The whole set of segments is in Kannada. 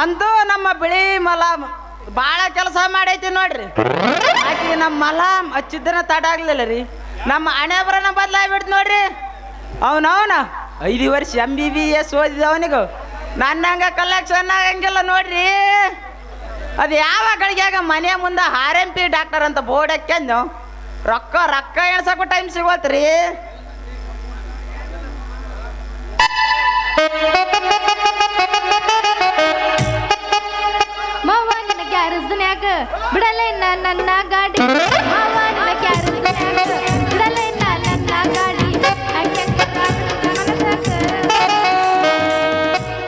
ಅಂತೂ ನಮ್ಮ ಬಿಳಿ ಮಲ ಭಾಳ ಕೆಲಸ ಮಾಡೈತಿ ನೋಡ್ರಿ. ಆಕಿ ನಮ್ಮ ಮಲ ಹಚ್ಚಿದ್ದನ ತಡ ಆಗ್ಲಿಲ್ಲ ರೀ. ನಮ್ಮ ಹಣೆ ಬದ್ಲಾಯ್ಬಿಡ್ತು ಬದಲಾಗ್ಬಿಡ್ತು ನೋಡ್ರಿ. ಅವನವನ ಐದು ವರ್ಷ ಎಂ ಬಿ ಬಿ ಎಸ್ ಓದಿದವನಿಗೂ. ನನ್ನಂಗ ಕಲೆಕ್ಷನ್ ಆಗಂಗಿಲ್ಲ ನೋಡ್ರಿ. ಅದು ಯಾವ ಗಳಿಗ್ಯಾಗ ಮನೆ ಮುಂದೆ ಆರ್ ಎಂ ಪಿ ಡಾಕ್ಟರ್ ಅಂತ ಬೋರ್ಡ್ ಹಾಕ್ಯಂದು ರೊಕ್ಕ ರೊಕ್ಕ ಎಣ್ಸಕ್ಕೂ ಟೈಮ್ ಸಿಗೋತ್ರಿ ನಿನ್ನ ಗ್ಯಾರೇಜ್ನ್ಯಾಗ ಬಿಡಲ್ಲ ಇನ್ನ ನನ್ನ ಗಾಡಿ. ಮಾವ ನಿನ್ನ ಬಿಡಲ್ಲ ಇನ್ನ ನನ್ನ ಗಾಡಿ. ಹಂಗ್ಯಾಂಗ್ ಮನಸಾಕ.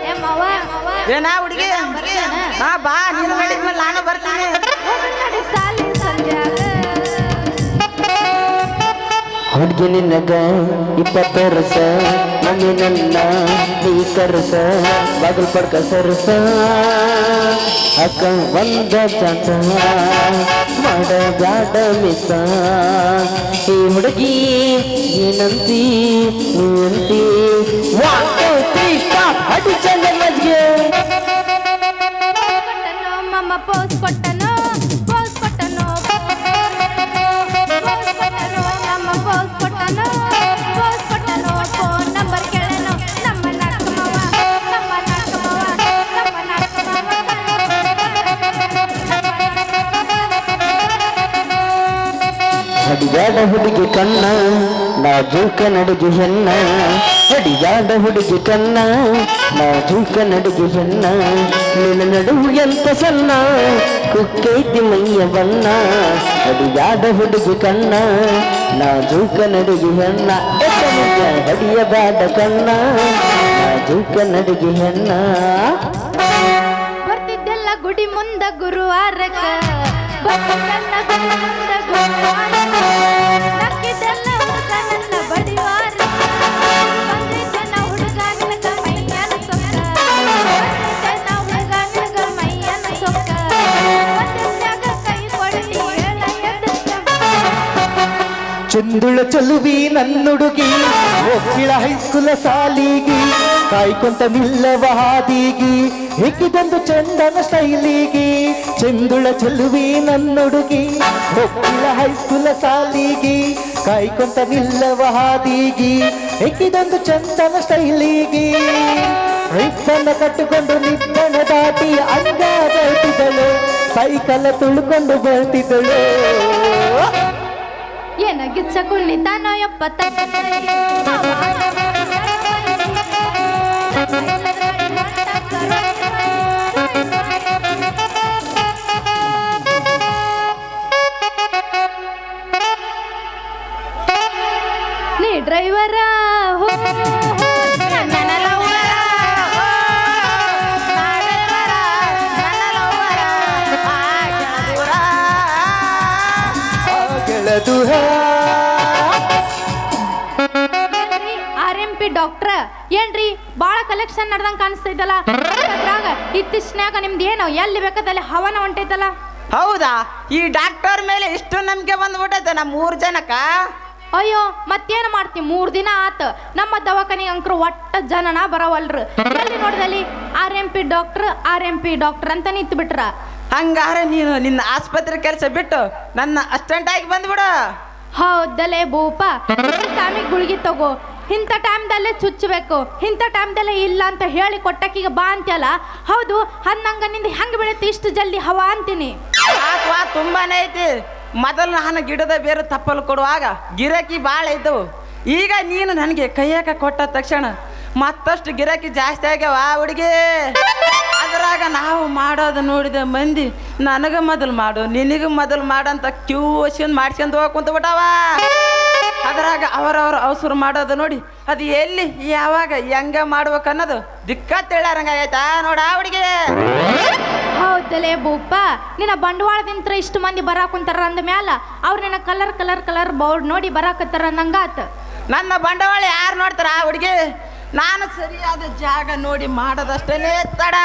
ಏ ಮಾವ ಮಾವ. ಏನ ಹುಡುಗಿ. ಬಾ ಬಾ ನೀನು ಹೇಳಿದ್ಮೇಲೆ ನಾನು ಬರ್ತೀನಿ. ಸಾಲಿ ಹುಡುಗಿ ನಿನಗ ಇಪ್ಪತ್ತು ವರ್ಷ. ಮಮ್ಮಿ ನನ್ನ ನೀ ಕರ್ಸ ಬಾಗಲ್ ಪಡ್ಕ ಸರ್ಸ. ಅಕ್ಕ ಒಂದ ಚಾಚ ಮಾಡ ಬ್ಯಾಡ ಮಿಸ ಈ ಹುಡುಗಿ ಏನಂತಿ ನೀಂತಿ ಒನ್ ಟೂ ತ್ರೀ ಸ್ಟಾಪ್ ಮಜ್ಗೆ ಕೊಟ್ಟನೋ ಹಡಿದಾಡ ಹುಡುಗಿ ಕಣ್ಣ ನಾಜೂಕ ನಡುಗಿ ಹೆಣ್ಣ. ಅಡಿಗಾದ ಹುಡುಗಿ ಕಣ್ಣ ನಾಜೂಕ ನಡುಗಿ ಹೆಣ್ಣ. ನಿನ್ನ ನಡುವು ಎಂತ ಸಣ್ಣ ಕುಕ್ಕೈತಿ ಮೈಯ ಬಣ್ಣ. ಅಡಿಯಾದ ಹುಡುಗಿ ಕಣ್ಣ ನಾಜೂಕ ನಡುಗಿ ಹೆಣ್ಣ. ಅಡಿಯಬಾದ ಕಣ್ಣ ನಾಜೂಕ ನಡುಗಿ ಹೆಣ್ಣ. ಬರ್ತಿದ್ದೆಲ್ಲ ಗುಡಿ ಮುಂದ ಗುರುವಾರಕ್ಕ. ಬಡಿವಾರ ಚಂದುಳ ಚಲುವಿ ನನ್ನುಡುಗಿ, ಒಕ್ಕಿಳ ಹೈಸ್ಕೂಲ ಸಾಲಿಗಿ, ಕಾಯ್ಕೊಂತ ನಿಲ್ಲವ ಹಾದಿಗಿ ಹೇಗಿದೊಂದು ಚಂದನ ಸ್ಟೈಲಿಗಿ ಚಂದುಳ ಚಲುವಿ ನನ್ನುಡುಗಿ, ಒಕ್ಕಿಳ ಹೈಸ್ಕೂಲ ಸಾಲಿಗಿ, ಕಾಯ್ಕೊಂತ ನಿಲ್ಲವ ಹಾದಿಗಿ ಹೇಗಿದೊಂದು ಚಂದನ ಸ್ಟೈಲಿಗಿ ರಿಪ್ಪನ್ನ ಕಟ್ಟಿಕೊಂಡು ನಿಬ್ಬಣ ದಾಟಿ ಅಂಗ ಬರ್ತಿದ್ದಳು ಸೈಕಲ್ ತುಳ್ಕೊಂಡು ಬರ್ತಿದ್ದಳು ಏನ ಗಿಚ್ಚ ಕುಣಿತಾನೋ ಯಪ್ಪ ನೀ ಡ್ರೈವರ ನನ್ನ ಗೆಳದುಹ ಆರ್ ಎಂ ಪಿ ಡಾಕ್ಟ್ರ ಏನ್ರಿ? ಬಾಳ ಕಲೆಕ್ಷನ್ ನಡ್ದಂಗ್ ಕಾಣಿಸ್ತೈತಲ್ಲ. ಅದ್ರಾಗ ನಿಮ್ದು ಏನು? ಎಲ್ಲಿ ಬೇಕಾದಲ್ಲಿ ಹವನ ಹೊಂಟೈತಲ್ಲ. ಹೌದಾ? ಈ ಡಾಕ್ಟರ್ ಮೇಲೆ ಇಷ್ಟು ನಂಬಿಕೆ ಬಂದ್ಬಿಟ್ಟೈತೆ ನಮ್ಮ ಮೂರು ಜನಕ್ಕ? ಅಯ್ಯೋ ಮತ್ತೇನು ಮಾಡ್ತಿ? ಮೂರ್ ದಿನ ಆತ. ನಮ್ಮ ದವಾಖಾನಿಗೆ ಅಂಕರು ಒಟ್ಟ ಜನನ ಬರವಲ್ರು. ಎಲ್ಲಿ ನೋಡ್ದಲ್ಲಿ? R M P doctor R M P doctor ಅಂತ ನಿಂತು ಬಿಟ್ರ ಹಂಗಾರೆ ನೀನು ನಿನ್ನ ಆಸ್ಪತ್ರೆ ಕೆಲಸ ಬಿಟ್ಟು ನನ್ನ ಅಸ್ಟೆಂಟ್ ಆಗಿ ಬಂದ್ಬಿಡು. ಹೌದಲ್ಲೇ ಭೂಪ. ಟೈಮಿಗೆ ಗುಳಿಗೆ ತಗೋ. ಇಂಥ ಟೈಮ್ದಲ್ಲೇ ಚುಚ್ಚಬೇಕು. ಇಂಥ ಟೈಮ್ದಲ್ಲೇ ಇಲ್ಲ ಅಂತ ಹೇಳಿ ಕೊಟ್ಟಕ್ಕೀಗ ಬಾ ಅಂತ್ಯಲ್ಲ? ಹೌದು ಹನ್ನಂಗ ನಿಂದ ಹೆಂಗೆ ಬೆಳೆಯುತ್ತೆ ಇಷ್ಟು ಜಲ್ದಿ ಹವಾ ಅಂತೀನಿ. ತುಂಬಾನೇ ಐತಿ. ಮೊದಲು ನಾನು ಗಿಡದ ಬೇರು ತಪ್ಪಲು ಕೊಡುವಾಗ ಗಿರಾಕಿ ಭಾಳ ಇದ್ದವು. ಈಗ ನೀನು ನನಗೆ ಕೈಯಾಕ ಕೊಟ್ಟ ತಕ್ಷಣ ಮತ್ತಷ್ಟು ಗಿರಾಕಿ ಜಾಸ್ತಿ ಆಗ್ಯಾವ ಹುಡುಗಿ. ಅದ್ರಾಗ ನಾವು ಮಾಡೋದು ನೋಡಿದ ಮಂದಿ ನನಗೆ ಮೊದಲು ಮಾಡು ನಿನಗೆ ಮೊದಲು ಮಾಡಂತ ಕ್ಯೂ ವಶನ್ ಮಾಡ್ಸ್ಕೊಂಡು ಹೋಗಿ ಕುಂತ್ಬಿಟ್ಟವ ಅದ್ರಾಗ ಅವರವ್ರ ಅವಸರ ಮಾಡೋದು ನೋಡಿ ಅದು ಎಲ್ಲಿ ಯಾವಾಗ ಹೆಂಗ ಮಾಡ್ಬೇಕು ಅನ್ನೋದು ದಿಕ್ಕ ತಿಳ್ಯಾರಂಗಾಗೈತಾ ನೋಡ ಹುಡುಗಿ. ಹೌದಲೇ ಭೂಪ ನಿನ್ನ ಬಂಡವಾಳದಿಂತ್ರ ಇಷ್ಟು ಮಂದಿ ಬರಾಕುಂತಾರ ಅಂದ ಮ್ಯಾಲ ಅವ್ರು ನಿನ್ನ ಕಲರ್ ಕಲರ್ ಕಲರ್ ಬೋರ್ಡ್ ನೋಡಿ ಬರಾಕತ್ತಾರ ಅಂದಂಗಾತ ನನ್ನ ಬಂಡವಾಳ ಯಾರು ನೋಡ್ತಾರ ಆ ಹುಡುಗಿ? ನಾನು ಸರಿಯಾದ ಜಾಗ ನೋಡಿ ಮಾಡೋದಷ್ಟೇ ತಡ.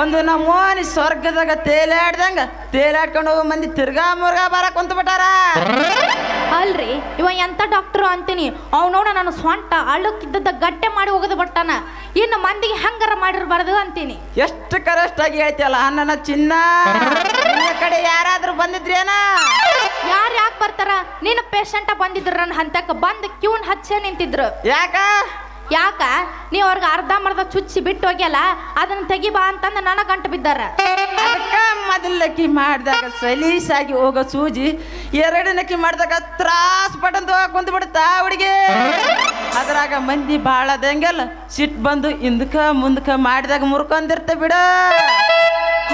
ಒಂದು ನಮ್ಮೋನಿ ಸ್ವರ್ಗದಾಗ ತೇಲಾಡ್ದಂಗ ತೇಲಾಡ್ಕೊಂಡು ಹೋಗೋ ಮಂದಿ ತಿರ್ಗಾ ಮುರ್ಗಾ ಬರ ಕುಂತ ಬಿಟ್ಟಾರ ಅಲ್ರಿ ಇವ ಎಂತ ಡಾಕ್ಟ್ರು ಅಂತೀನಿ. ಅವ್ ನೋಡ ನಾನು ಸ್ವಂಟ ಅಳ್ಳಕ್ಕಿದ್ದದ ಗಟ್ಟೆ ಮಾಡಿ ಹೋಗದ ಬಟ್ಟಾನ. ಇನ್ನು ಮಂದಿಗೆ ಹಂಗಾರ ಮಾಡಿರ್ಬಾರ್ದು ಅಂತೀನಿ. ಎಷ್ಟು ಕರೆಷ್ಟಾಗಿ ಹೇಳ್ತಿಯಲ್ಲ ನನ್ನ ಚಿನ್ನ. ನಿನ್ನ ಕಡೆ ಯಾರಾದ್ರೂ ಬಂದಿದ್ರೇನ? ಯಾರು ಯಾಕೆ ಬರ್ತಾರ? ನೀನು ಪೇಷಂಟ ಬಂದಿದ್ರು ನನ್ನ ಹಂತಕ್ಕೆ. ಬಂದು ಕ್ಯೂನ್ ಹಚ್ಚೆ ನಿಂತಿದ್ರು. ಯಾಕ? ಯಾಕ? ನೀ ಅವ್ರಿಗೆ ಅರ್ಧ ಮರ್ಧ ಚುಚ್ಚಿ ಬಿಟ್ಟು ಹೋಗ್ಯಲ್ಲ ಅದನ್ನ ತೆಗಿಬಾ ಅಂತಂದು ನನ್ನ ಗಂಟು ಬಿದ್ದಾರ. ಅದಕ್ಕೆ ಮೊದಲಕ್ಕಿ ಮಾಡಿದಾಗ ಸಲೀಸಾಗಿ ಹೋಗೋ ಸೂಜಿ ಎರಡನಕ್ಕಿ ಮಾಡಿದಾಗ ತ್ರಾಸ್ ಪಟ್ಟಂತ ಕುಂತ ಬಿಡುತ್ತಾ ಹುಡುಗಿ. ಅದ್ರಾಗ ಮಂದಿ ಭಾಳ ಅದಂಗೆಲ್ಲ ಸಿಟ್ಟು ಬಂದು ಹಿಂದಕ ಮುಂದಕ ಮಾಡಿದಾಗ ಮುರ್ಕೊಂಡಿರ್ತ ಬಿಡ.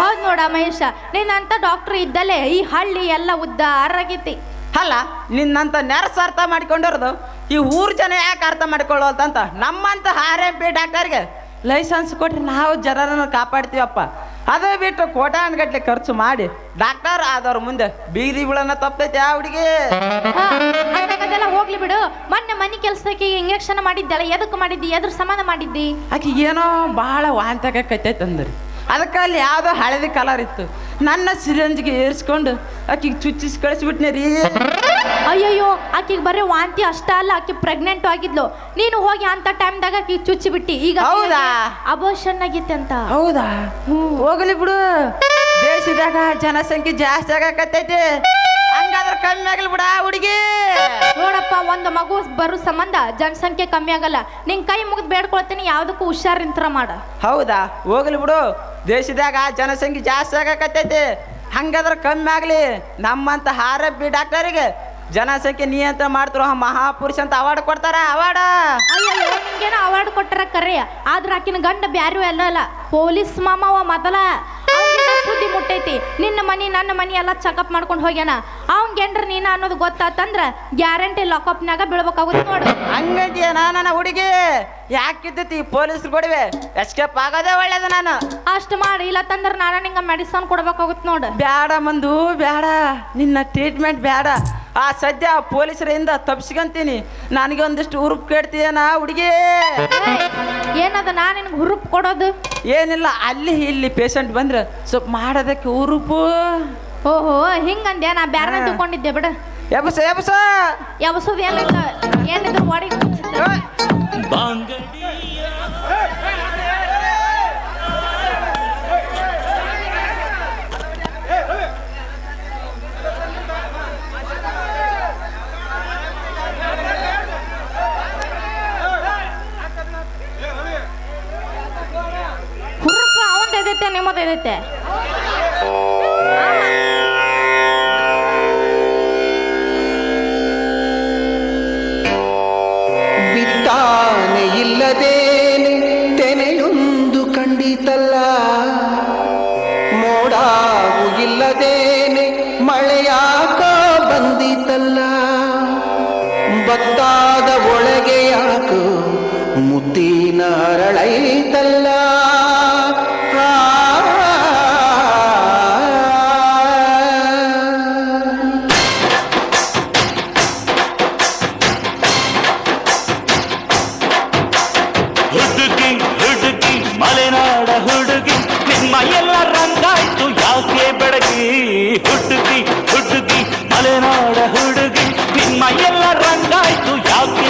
ಹೌದ್ ನೋಡ ಮಹೇಶ ನೀನಂತ ಡಾಕ್ಟರ್ ಇದ್ದಲ್ಲೇ ಈ ಹಳ್ಳಿ ಎಲ್ಲ ಉದ್ದಾರ ಆಗೈತಿ. ಅಲ್ಲ ನಿನ್ನಂತ ನೆರಸ ಅರ್ಥ ಮಾಡ್ಕೊಂಡಿರೋದು ಈ ಊರು ಜನ ಯಾಕೆ ಅರ್ಥ ಮಾಡ್ಕೊಳ್ಳೋಲ್ತಂತ ನಮ್ಮಂತ ಆರ್ ಎಂ ಪಿ ಡಾಕ್ಟರ್ಗೆ ಲೈಸೆನ್ಸ್ ಕೊಟ್ರೆ ನಾವು ಜನರನ್ನು ಕಾಪಾಡ್ತೀವಪ್ಪ. ಅದೇ ಬಿಟ್ಟು ಕೋಟಾನ್ಗಟ್ಲೆ ಖರ್ಚು ಮಾಡಿ ಡಾಕ್ಟರ್ ಆದವ್ರ ಮುಂದೆ ಬೀದಿ ಬಿಳನ್ನ ತಪ್ಪೈತೆ ಆ ಹುಡುಗಿ. ಹೋಗ್ಲಿ ಬಿಡು. ಮೊನ್ನೆ ಮನೆ ಕೆಲ್ಸಕ್ಕೆ ಇಂಜೆಕ್ಷನ್ ಮಾಡಿದ್ದಲ್ಲ ಎದಕ್ಕೆ ಮಾಡಿದ್ದಿ? ಎದ್ರ ಸಮಾನ ಮಾಡಿದ್ದಿ? ಆಕೆ ಏನೋ ಭಾಳ ವಾಂತಕೈತೈತೆ ಅಂದ್ರಿ ಅದಕ್ಕೆ ಅಲ್ಲಿ ಯಾವುದೋ ಹಳದಿ ಕಲರ್ ಇತ್ತು. ನನ್ನ ಸಿರಂಜಿಗೆ ಏರಿಸ್ಕೊಂಡು ಆಕಿಗೆ ಚುಚ್ಚಿಸಿ ಕಳಿಸ್ಬಿಟ್ನೆ ರೀ. ಅಯ್ಯಯ್ಯೋ ಆಕಿಗೆ ಬರೀ ವಾಂತಿ ಅಷ್ಟ ಅಲ್ಲ ಆಕಿ ಪ್ರೆಗ್ನೆಂಟ್ ಆಗಿದ್ಲು. ನೀನು ಹೋಗಿ ಅಂತ ಟೈಮ್ದಾಗ ಆಕಿ ಚುಚ್ಚಿ ಬಿಟ್ಟಿ. ಈಗ ಹೌದಾ? ಅಬೋಷನ್ ಆಗಿತ್ತೆ ಅಂತ. ಹೌದಾ? ಹೋಗಲಿ ಬಿಡು. ದೇಶದಾಗ ಜನಸಂಖ್ಯೆ ಜಾಸ್ತಿ ಆಗಕತ್ತೈತಿ. ಹಂಗಾದ್ರೆ ಕಮ್ಮಿ ಆಗಲಿ ಬಿಡ ಹುಡುಗಿ. ನೋಡಪ್ಪ ಒಂದು ಮಗು ಬರೋ ಸಂಬಂಧ ಜನಸಂಖ್ಯೆ ಕಮ್ಮಿ ಆಗಲ್ಲ. ನಿನ್ ಕೈ ಮುಗಿದು ಬೇಡ್ಕೊಳ್ತೀನಿ ಯಾವುದಕ್ಕೂ ಹುಷಾರ್ ನಿಂತರ ಮಾಡ. ಹೌದಾ? ಹೋಗ್ಲಿ ಬಿಡು. ದೇಶದಾಗ ಜನಸಂಖ್ಯೆ ಜಾಸ್ತಿ ಆಗಕತ್ತೈತಿ. ಹಂಗಾದ್ರೆ ಕಮ್ಮಿ ಆಗಲಿ. ನಮ್ಮಂತ ಹಾರ ಡಾಕ್ಟರಿಗೆ ಜನಸಂಖ್ಯೆ ನಿಯಂತ್ರಣ ಮಾಡ್ತಿರೋ ಮಹಾಪುರುಷ ಅಂತ ಅವಾರ್ಡ್ ಕೊಡ್ತಾರ ಅವಾರ್ಡ್ ಅವಾರ್ಡ್ ಕೊಟ್ಟಾರ ಕರೆ. ಆದ್ರೆ ಆಕಿನ ಗಂಡ ಬ್ಯಾರು ಎಲ್ಲ ಅಲ್ಲ. ಪೊಲೀಸ್ ಮಾಮವ ಮೊದಲ. ಸುದ್ದಿ ಮುಟ್ಟೈತಿ. ನಿನ್ನ ಮನೆ ನನ್ನ ಮನೆ ಎಲ್ಲ ಚೆಕಪ್ ಮಾಡ್ಕೊಂಡು ಹೋಗ್ಯಾನ. ಅವಂಗೇನ್ರ ನೀನ ಅನ್ನೋದು ಗೊತ್ತಾತಂದ್ರ ಗ್ಯಾರಂಟಿ ಲಾಕಪ್ನಾಗ ಬೀಳ್ಬೇಕಾಗುತ್ತೆ ನೋಡು. ಹಂಗಂತೀಯನ ನನ್ನ ಹುಡುಗಿ. ಯಾಕಿದ್ದತಿ ಪೊಲೀಸ್ ಕೊಡುವೆ. ಎಸ್ಕೇಪ್ ಆಗೋದೇ ಒಳ್ಳೇದು ನಾನು. ಅಷ್ಟು ಮಾಡಿ. ಇಲ್ಲ ತಂದ್ರ ನಾನು ನಿಂಗೆ ಮೆಡಿಸನ್ ಕೊಡ್ಬೇಕಾಗುತ್ತೆ ನೋಡು. ಬೇಡ ಮಂದು ಬೇಡ ನಿನ್ನ ಟ್ರೀಟ್ಮೆಂಟ್ ಬ್ಯಾಡ. ಆ ಸದ್ಯ ಪೊಲೀಸರಿಂದ ತಪ್ಸ್ಕೊಂತೀನಿ. ನನಗೆ ಒಂದಿಷ್ಟು ಹುರುಪ್ ಕೇಳ್ತೀಯನ ಹುಡುಗಿ? ಏನದ ನಾ ನಿನ್ಗೆ ಹುರುಪ್ ಕೊಡೋದು? ಏನಿಲ್ಲ ಅಲ್ಲಿ ಇಲ್ಲಿ ಪೇಷಂಟ್ ಬಂದ್ರೆ ಸ್ವಲ್ಪ ಮಾಡೋದಕ್ಕೆ ಹುರುಪು. ಓಹೋ ಹಿಂಗಂದ್ಯಾ? ನಾ ಬ್ಯಾರನ ತಿಳ್ಕೊಂಡಿದ್ದೆ ಬಿಡ. ಎಬಸ ಎಬಸ. ಎಬಸದ ಏನಿಲ್ಲ ಏನಿದ್ರು ಬಾಡಿ ಅವಂದ ಎದೈತೆ ಮಲೆನಾಡ ಹುಡುಗಿ ನಿಮ್ಮ ಎಲ್ಲ ರಂಗಾಯ್ತು ಯಾಕೆ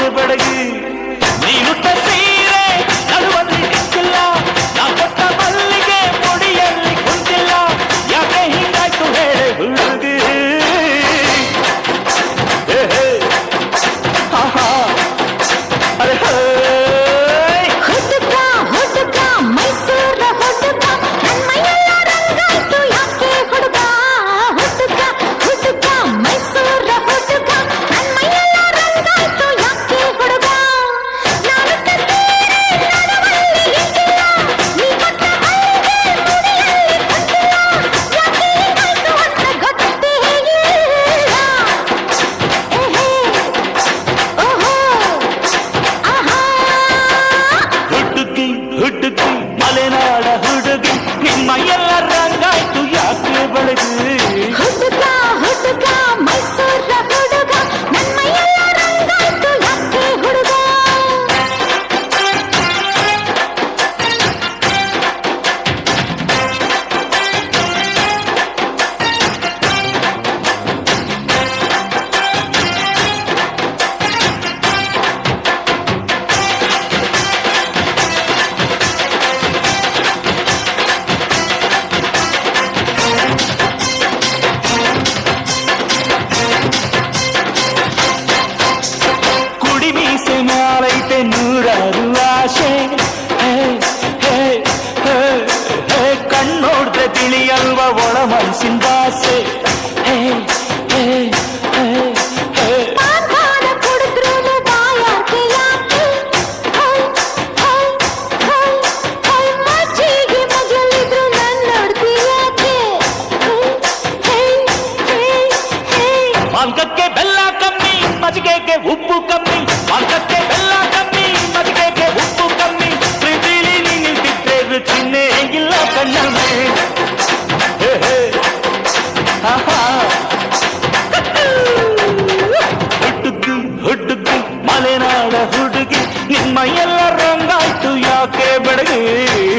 ನಿಮ್ಮ ಎಲ್ಲ ರಂಗಾಯ್ತು ಯಾಕೆ ಬೆಡಗಿ?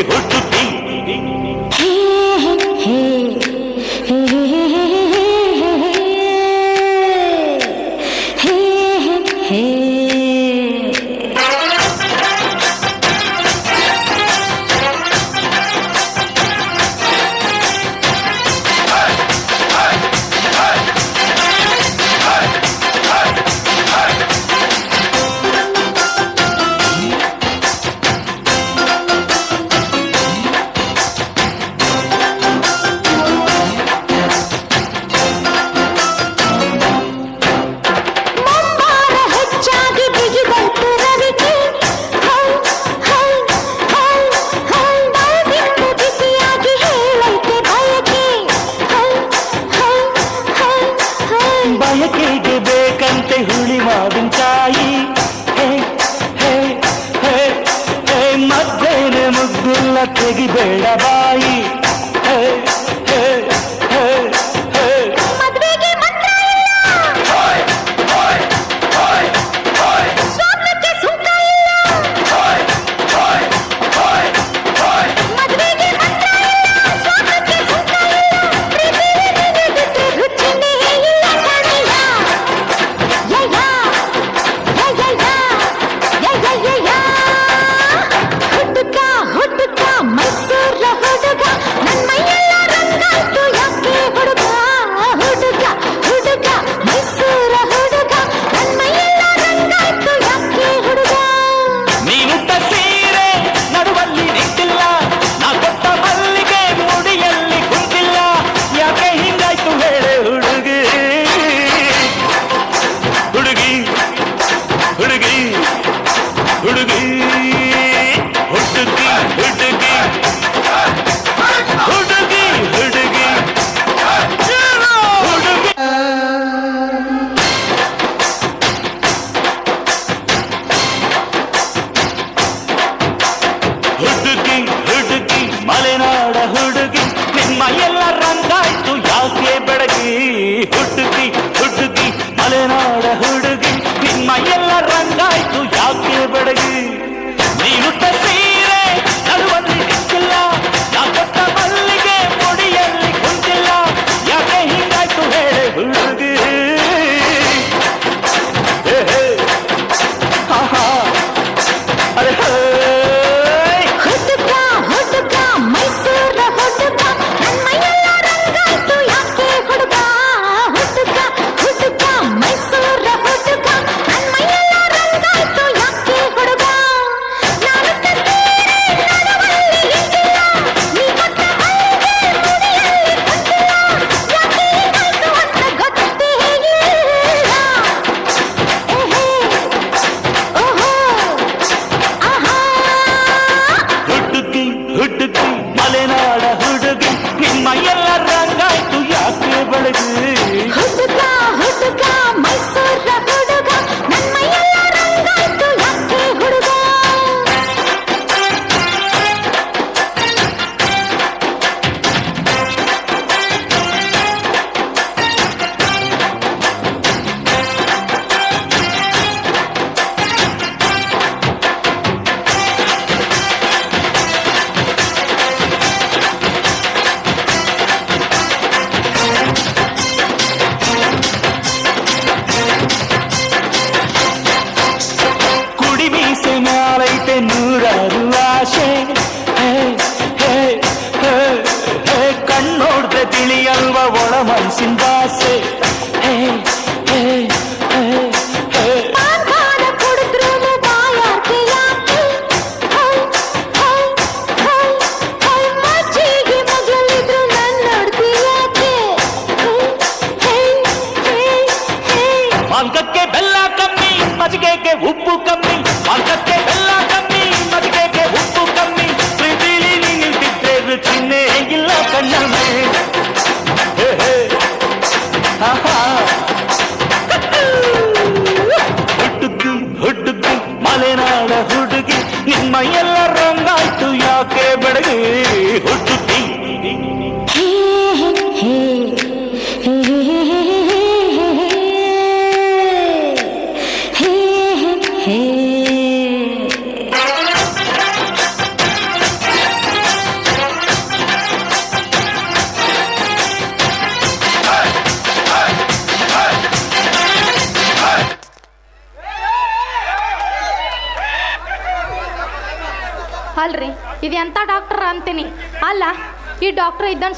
ಹುಟ್ಟು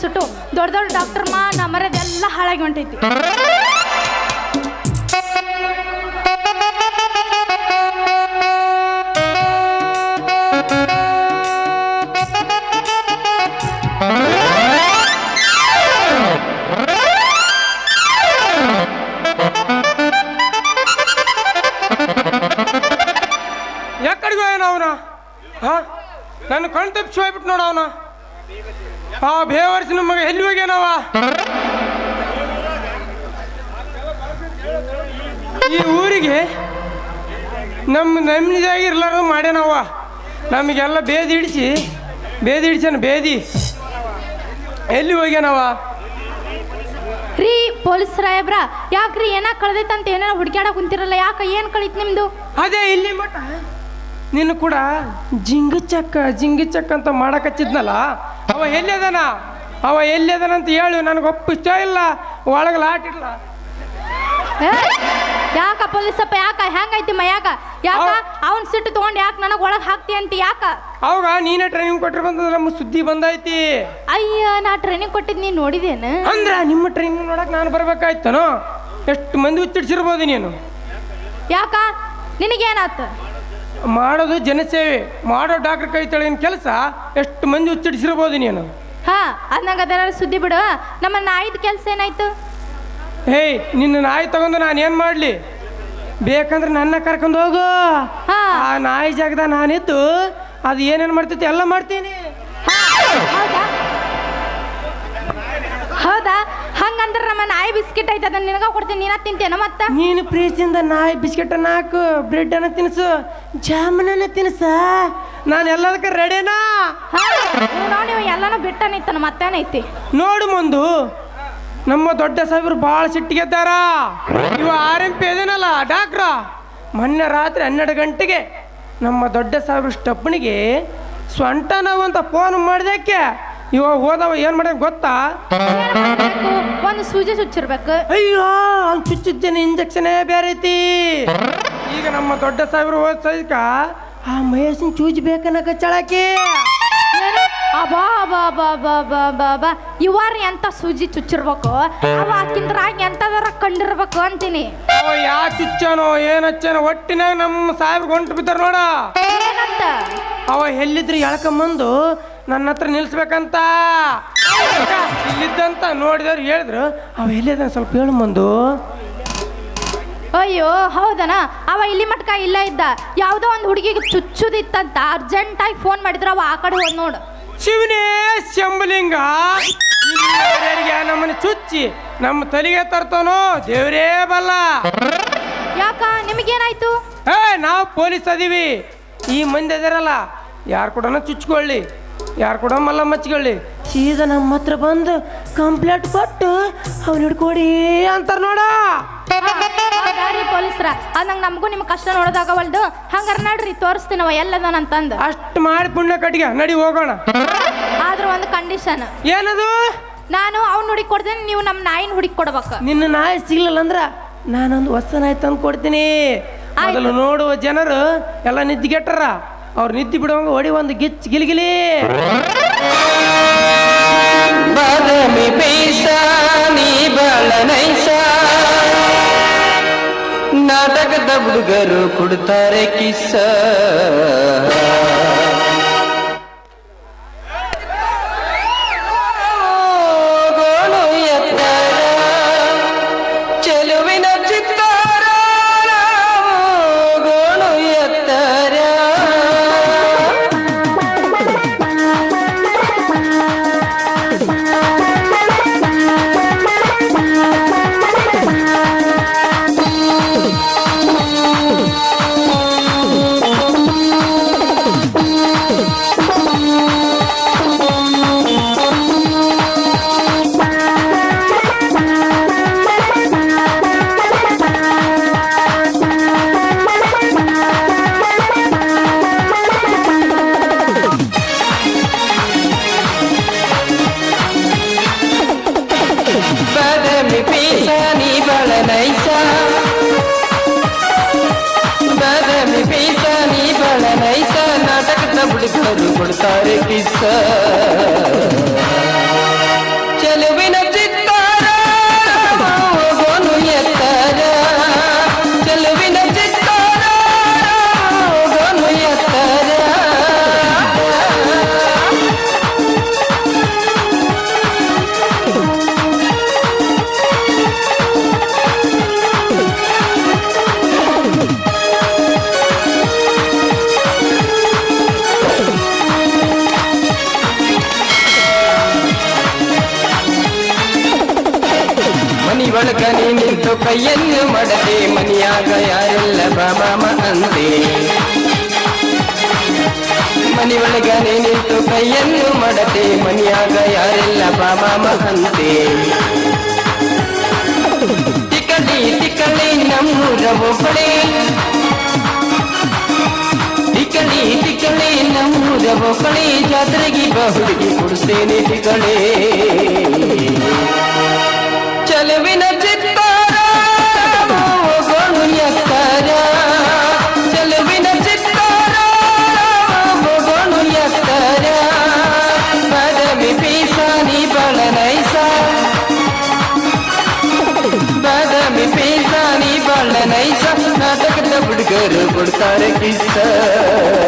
ಸುಟ್ಟು ದೊಡ್ಡ ದೊಡ್ಡ ಡಾಕ್ಟರ್ ಮಾ ನಮರದೆಲ್ಲ ಹಾಳಾಗಿ ಹೊಂಟೈತಿ. ನಮಗೆಲ್ಲ ಬೇದಿ ಹಿಡಿಸಿ ಬೇದಿ ಹಿಡ್ಸ್ಯಾನ ಬೇದಿ ಎಲ್ಲಿ ಹೋಗ್ಯಾನವ ರೀ ಪೊಲೀಸ್ ಸಾಹೇಬ್ರ ಯಾಕ್ರಿ ಏನ ಕಳ್ದೈತಂತ ಏನೋ ಹುಡುಕ್ಯಾಡ ಕುಂತಿರಲ್ಲ ಯಾಕ ಏನ್ ಕಳೀತ್ ನಿಮ್ದು? ಅದೇ ಇಲ್ಲಿ ಮಠ. ನೀನು ಕೂಡ ಜಿಂಗ ಚಕ್ಕ ಜಿಂಗ ಚಕ್ಕ ಅಂತ ಮಾಡಕಚ್ಚಿದ್ನಲ್ಲ ಅವ ಎಲ್ಲಿ ಅದಾನ? ಅವ ಎಲ್ಲಿ ಅದಾನ ಅಂತ ಹೇಳು ನನಗೆ ಒಪ್ಪಿಷ್ಟ ಇಲ್ಲ ಒಳಗೆ ಲಾಟಿಲ್ಲ ಏಯ್! ಯಾಕ ಪೊಲೀಸಪ್ಪ ಯಾಕ? ಹೆಂಗೈತಿ ಮಯಾಗ ಯಾಕ? ಅವನ್ ಸಿಟ್ಟು ತಗೊಂಡ್ ಯಾಕ ನನಗ್ ಒಳಗ್ ಹಾಕ್ತಿ ಅಂತ ಯಾಕ? ಅವಾಗ ನೀನೇ ಟ್ರೈನಿಂಗ್ ಕೊಟ್ಟರೆ ಬಂದ ನಮ್ಮ ಸುದ್ದಿ ಬಂದೈತಿ. ಅಯ್ಯ ನಾ ಟ್ರೈನಿಂಗ್ ಕೊಟ್ಟಿದ್ ನೀನ್ ನೋಡಿದೇನ? ಅಂದ್ರ ನಿಮ್ಮ ಟ್ರೈನಿಂಗ್ ನೋಡಕ್ ನಾನು ಬರ್ಬೇಕಾಯ್ತನೋ? ಎಷ್ಟು ಮಂದಿ ಉಚ್ಚಿಡ್ಸಿರ್ಬೋದು ನೀನು? ಯಾಕ? ನಿನಗೇನಾತ? ಮಾಡೋದು ಜನಸೇವೆ. ಮಾಡೋ ಡಾಕ್ಟರ್ ಕೈ ತಳಿನ ಕೆಲಸ ಎಷ್ಟು ಮಂದಿ ಉಚ್ಚಿಡಿಸಿರ್ಬೋದು ನೀನು? ಹಾ ಅದ್ ನಂಗೆ ಅದರ ಸುದ್ದಿ ಬಿಡು. ನಮ್ಮ ನಾಯಿದ ಕೆಲಸ ಏನಾಯ್ತು? ಹೇಯ್ ನಿನ್ನ ನಾಯಿ ತಗೊಂಡು ನಾನು ಏನು ಮಾಡಲಿ? ಬೇಕಂದ್ರೆ ನನ್ನ ಕರ್ಕೊಂಡು ಹೋಗು. ಆ ನಾಯಿ ಜಾಗದ ನಾನಿದ್ದು ಅದು ಏನೇನು ಮಾಡ್ತೈತಿ ಎಲ್ಲ ಮಾಡ್ತೀನಿ. ಹೌದಾ? ಹಂಗಂದ್ರೆ ನಮ್ಮ ನಾಯಿ ಬಿಸ್ಕಿಟ್ ಐತೆ ಅದನ್ನ ನಿನಗ ಕೊಡ್ತೀನಿ ನೀನ ತಿಂತೇನ ಮತ್ತ? ನೀನು ಪ್ರೀತಿಯಿಂದ ನಾಯಿ ಬಿಸ್ಕೆಟ್ ಅನ್ನ ಹಾಕು ಬ್ರೆಡ್ ಅನ್ನ ತಿನ್ಸು ಜಾಮೂನನ್ನ ತಿನ್ಸ. ನಾನು ಎಲ್ಲದಕ್ಕೆ ರೆಡಿನಾ ನೋಡಿ ಎಲ್ಲಾನು ಬಿಟ್ಟ ನಿಂತನ ಮತ್ತೇನೈತಿ? ನೋಡು ಮುಂದು. ನಮ್ಮ ದೊಡ್ಡ ಸಾಹೇಬರು ಭಾಳ ಸಿಟ್ಟಿಗೆದ್ದಾರ. ಇವ ಆರ್ ಎಂ ಪಿ ಅದೇನಲ್ಲ ಡಾಕ್ಟ್ರ ಮೊನ್ನೆ ರಾತ್ರಿ ಹನ್ನೆರಡು ಗಂಟೆಗೆ ನಮ್ಮ ದೊಡ್ಡ ಸಾಹೇಬ್ರ ಸ್ಟಪ್ಪನಿಗೆ ಸ್ವಂಟ ನಾವು ಅಂತ ಫೋನ್ ಮಾಡಿದಕ್ಕೆ ಇವ ಹೋದವ ಏನು ಮಾಡ್ಯಾನ ಗೊತ್ತಾ? ಒಂದು ಸೂಜಿ ಸುಚ್ಚಿರ್ಬೇಕು. ಅಯ್ಯೋ ಅವ್ನು ಚುಚ್ಚಿದ್ದೇನೆ ಇಂಜೆಕ್ಷನೇ ಬೇರೆ ಐತಿ. ಈಗ ನಮ್ಮ ದೊಡ್ಡ ಸಾಹೇಬ್ರು ಹೋದ ಸೈಕ ಆ ಮಹೇಶನ್ ಚೂಜ್ ಬೇಕನ್ನ ಚಳಕಿ ಏನು? ಅಬಾ ಬಾ ಬಾ ಬಾ ಬಾ ಬಾ. ಬಾ ಇವಾರ ಎಂತ ಸೂಜಿ ಚುಚ್ಚಿರ್ಬೇಕು? ಅವ ಆಕಿಂದ್ರಾಗ ಎಂತದಾರ ಕಂಡಿರ್ಬೇಕು ಅಂತೀನಿ. ಅವ ಯಾ ಚುಚ್ಚನೋ ಏನ್ ಹಚ್ಚನೋ ಒಟ್ಟಿನಾಗ ನಮ್ಮ ಸಾಹೇಬ್ರು ಹೊಂಟು ಬಿದ್ದಾರ ನೋಡ. ಏನಂತ? ಅವ ಎಲ್ಲಿದ್ರು ಎಳ್ಕೊಂಬಂದು ನನ್ನ ಹತ್ರ ನಿಲ್ಸ್ಬೇಕಂತ. ಇಲ್ಲಿದ್ದಂತ ನೋಡಿದವ್ರು ಹೇಳಿದ್ರು ಅವ ಎಲ್ಲಿದ್ದಾನೆ ಸ್ವಲ್ಪ ಹೇಳು ಬಂದು ಅಯ್ಯೋ ಹೌದನ? ಅವ ಇಲ್ಲಿ ಮಟ್ಕ ಇಲ್ಲ ಇದ್ದ. ಯಾವುದೋ ಒಂದು ಹುಡುಗಿಗೆ ಚುಚ್ಚುದಿತ್ತಂತ ಅರ್ಜೆಂಟಾಗಿ ಫೋನ್ ಮಾಡಿದ್ರ ಅವ ಆ ಕಡೆ ಹೋದ್ ನೋಡು. ಶಿವನೇ ಶಂಬಲಿಂಗ ಯಾರ್ಯಾರಿಗೆ ನಮ್ಮನ್ನ ಚುಚ್ಚಿ ನಮ್ಮ ತಲೆಗೆ ತರ್ತಾನೋ ದೇವರೇ ಬಲ್ಲ. ಯಾಕ ನಿಮಗೇನಾಯ್ತು? ಏ ನಾವು ಪೊಲೀಸ್ ಅದೀವಿ. ಈ ಮಂದಿ ಅದಿರಲ್ಲ ಯಾರು ಕೂಡ ಚುಚ್ಕೊಳ್ಳಿ. ಯಾರು ಕೂಡ ಮಲ್ಲ ಮಚ್ಕೊಳ್ಳಿ. ಸೀದಾ ನಮ್ಮ ಹತ್ರ ಬಂದು ಕಂಪ್ಲೇಂಟ್ ಕೊಟ್ಟು ಅವ್ನು ಹಿಡ್ಕೊಡಿ ಅಂತಾರ ನೋಡ. ಪೊಲೀಸ್ರ? ಅದ್ ನಂಗೆ ನಮಗೂ ನಿಮ್ಮ ಕಷ್ಟ ನೋಡೋದಾಗವಲ್ದು. ಹಂಗಾರ ನಡ್ರಿ ತೋರಿಸ್ತೀನವ ಎಲ್ಲದನಂತಂದು ಅಷ್ಟು ಮಾಡಿ ಪುಣ್ಯ ಕಟ್ಟಿಗೆ ನಡಿ ಹೋಗೋಣ. ಆದ್ರೂ ಒಂದು ಕಂಡೀಷನ್ ಏನದು? ನಾನು ಅವ್ನ ಹುಡುಕಿ ಕೊಡ್ತೀನಿ ನೀವು ನಮ್ಮ ನಾಯಿನ ಹುಡುಕಿ ಕೊಡ್ಬೇಕು. ನಿನ್ನ ನಾಯಿ ಸಿಗ್ಲಿಲ್ಲ ಅಂದ್ರ ನಾನೊಂದು ಹೊಸ ನಾಯಿ ತಂದು ಕೊಡ್ತೀನಿ. ಮೊದಲು ನೋಡುವ ಜನರು ಎಲ್ಲ ನಿದ್ದಿಗೆಟ್ಟರ. ಅವ್ರು ನಿದ್ದೆ ಬಿಡುವಂಗ ಹೊಡಿ ಒಂದು ಗಿಚ್ ಗಿಲಿಗಿಲಿ ಬಾದಾಮಿ ಪೈಸ ನೀ ಬಾಳ ನೈಸ ನಾಟಕದ ಹುಡುಗರು ಕೊಡ್ತಾರೆ ಕಿಸ್ಸ. ಬಾಳ ನೈಸ ಬಾದಾಮಿ ಪೀಸ ನೀ ಬಾಳ ನೈಸ ನಾಟಕದ ಹುಡುಗರು ಕೊಡ್ತಾರೆ ಕಿಸ್ಸ. ಕೈಯನ್ನು ಮಡದೆ ಮನಿಯಾಗ ಯಾರೆಲ್ಲ ಬಾಮ ಅಂದೆ. ಮನಿ ಒಳಗನೆ ನಿಂತು ಕೈಯನ್ನು ಮಡದೆ ಮನಿಯಾಗ ಯಾರೆಲ್ಲ ಬಾಮಾಮ ಅಂತೆ ತಿಕ್ಕಳಿ ತಿಕ್ಕಳಿ ನಮ್ಮೂರ ಒಬ್ಬಳೆ ತಿಕ್ಕಳಿ ತಿಕ್ಕಳಿ ನಮ್ಮೂರ ಒಬ್ಬಳೆ ಜಾತ್ರೆಗೆ ಹುಡುಗಿ ಕೊಡಿಸ್ತೇನೆ ತಿಕ್ಕಳೆ ಚಲುವಿನ terk ister.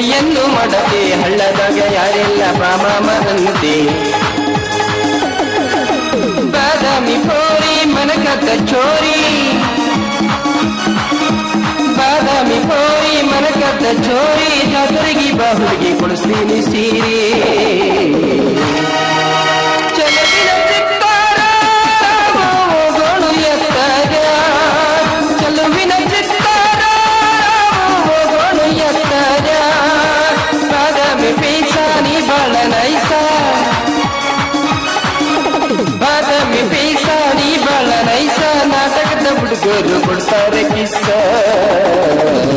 ಕೈಯನ್ನು ಮಡದೆ, ಹಳ್ಳದಾಗ ಯಾರೆಲ್ಲ ಮಾಮ ಅಂತೆ ಬಾದಾಮಿ ಪೋರಿ ಮನಕದ ಚೋರಿ. ಬಾದಾಮಿ ಪೋರಿ ಮನಕದ ಚೋರಿ ಜಾತ್ರೆಗೆ ಬಾ ಹುಡುಗಿ ಕೊಡಿಸ್ತೀನಿ ಸೀರೆ. गुरु गुणसार सर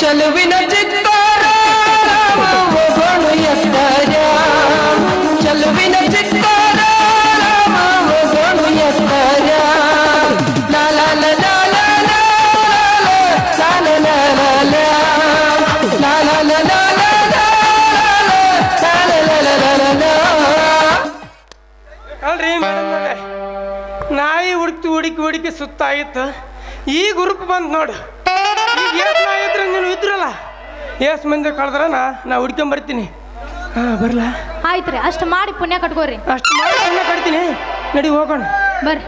चल विना ಹುಡುಕಿ ಸುತ್ತಾಗಿತ್ತು ಈ ಗ್ರೂಪ್ ಬಂದು ನೋಡು. ಈಗ ಇದ್ರೆ ನೀನು ಇದ್ರಲ್ಲ? ಎಷ್ಟು ಮಂದಿ ಕಳೆದ್ರ ನಾ ನಾ ಹುಡ್ಕೊಂಬರ್ತೀನಿ. ಹಾಂ ಬರಲಾ? ಆಯ್ತ್ರಿ ಅಷ್ಟು ಮಾಡಿ ಪುಣ್ಯ ಕಟ್ಕೋರಿ. ಅಷ್ಟು ಮಾಡಿ ಪುಣ್ಯ ಕಟ್ತೀನಿ. ನಡಿ ಹೋಗೋಣ. ಬರ್ರಿ.